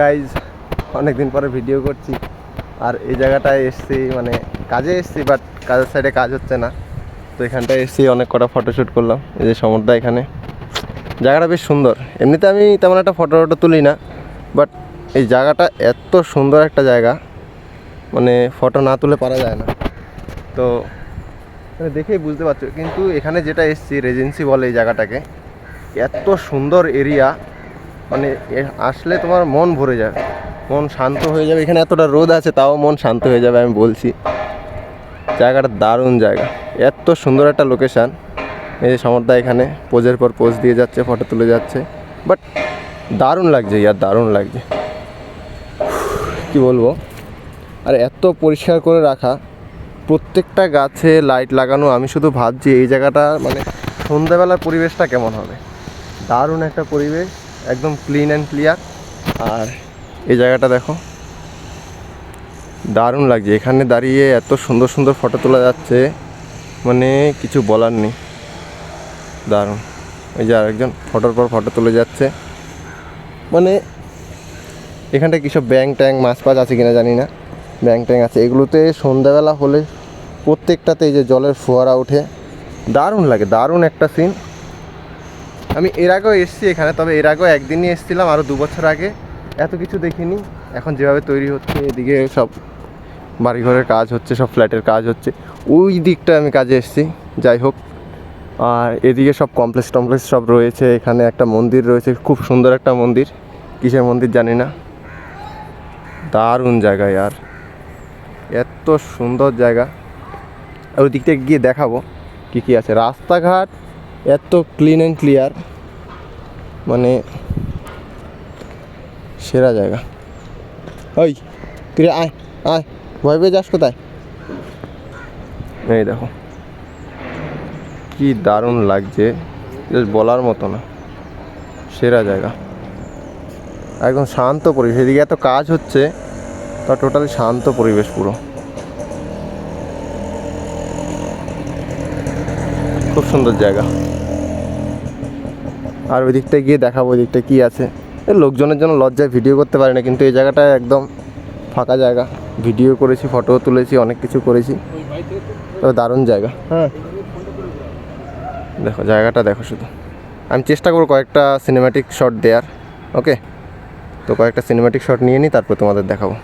Guys অনেকদিন পরে video করছি। আর এই জায়গাটায় এসছি মানে কাজে এসছি বাট কাজের সাইডে কাজ হচ্ছে না। তো এখানটায় এসছি অনেক কটা ফটোশ্যুট করলাম, এই যে সমুদ্র এখানে। জায়গাটা বেশ সুন্দর। এমনিতে আমি তেমন একটা ফটো টটো তুলি না বাট এই জায়গাটা এত সুন্দর একটা জায়গা মানে ফটো না তুলে পারা যায় না। তো মানে দেখেই বুঝতে পারছ, কিন্তু এখানে যেটা এসছি রেজেন্সি বলে এই জায়গাটাকে, এত সুন্দর এরিয়া মানে আসলে তোমার মন ভরে যাবে মন শান্ত হয়ে যাবে। এখানে এতটা রোদ আছে, তাও মন শান্ত হয়ে যাবে, আমি বলছি। জায়গাটা দারুণ জায়গা। এত সুন্দর একটা লোকেশান এই যে সমর্দা এখানে, পোজের পর পোজ দিয়ে যাচ্ছে ফটো তুলে যাচ্ছে। বাট দারুণ লাগছে, ইয়ার দারুণ লাগছে। কি বলব? আর এত পরিষ্কার করে রাখা। প্রত্যেকটা গাছে লাইট লাগানো, আমি শুধু ভাবছি এই জায়গাটা মানে সন্ধ্যাবেলার পরিবেশটা কেমন হবে? দারুণ একটা পরিবেশ। একদম ক্লিন অ্যান্ড ক্লিয়ার আর এই জায়গাটা দেখো, দারুণ লাগছে। এখানে দাঁড়িয়ে এত সুন্দর সুন্দর ফটো তোলা যাচ্ছে মানে কিছু বলার নেই। দারুণ। এই যে আরেকজন ফটোর পর ফটো তুলে যাচ্ছে। মানে এখানটা কিসব ব্যাং ট্যাং মাছ পাছ আছে কিনা জানি না। ব্যাং ট্যাং আছে। এগুলোতে সন্ধ্যাবেলা হলে প্রত্যেকটাতে এই যে জলের ফোয়ারা ওঠে। দারুণ লাগে, দারুণ একটা সিন আমি এর আগেও এসেছি এখানে, তবে এর আগেও একদিনই এসেছিলাম, আরও দু বছর আগে। এত কিছু দেখিনি। এখন যেভাবে তৈরি হচ্ছে, এদিকে সব বাড়িঘরের কাজ হচ্ছে, সব ফ্ল্যাটের কাজ হচ্ছে। ওই দিকটা আমি কাজে এসেছি, যাই হোক। আর এদিকে সব কমপ্লেক্স টমপ্লেক্স সব রয়েছে, এখানে একটা মন্দির রয়েছে, খুব সুন্দর একটা মন্দির। কিসের মন্দির জানি না। দারুণ জায়গা আর এত সুন্দর জায়গা। ওই দিকটা গিয়ে দেখাবো কী কী আছে। রাস্তাঘাট এত ক্লিন অ্যান্ড ক্লিয়ার মানে সেরা জায়গা। ওই, তুই আয় আয়, ভয় পেয়ে যাস কোথায়? এই দেখো। কি দারুণ লাগছে বলার মতো না। সেরা জায়গা। একদম শান্ত পরিবেশ, এদিকে এত কাজ হচ্ছে তা টোটালি শান্ত পরিবেশ পুরো। খুব সুন্দর জায়গা। আর ওই দিকটায় গিয়ে দেখাবো ওই দিকটা কী আছে। লোকজনের জন্য লজ্জায় ভিডিও করতে পারি না, কিন্তু এই জায়গাটা একদম ফাঁকা জায়গা। ভিডিও করেছি ফটো তুলেছি, অনেক কিছু করেছি। তবে দারুণ জায়গা। হ্যাঁ। দেখো, জায়গাটা দেখো শুধু। আমি চেষ্টা করব কয়েকটা সিনেম্যাটিক শট দেওয়ার ওকে তো কয়েকটা সিনেম্যাটিক শট নিয়ে নিই, তারপর তোমাদের দেখাবো।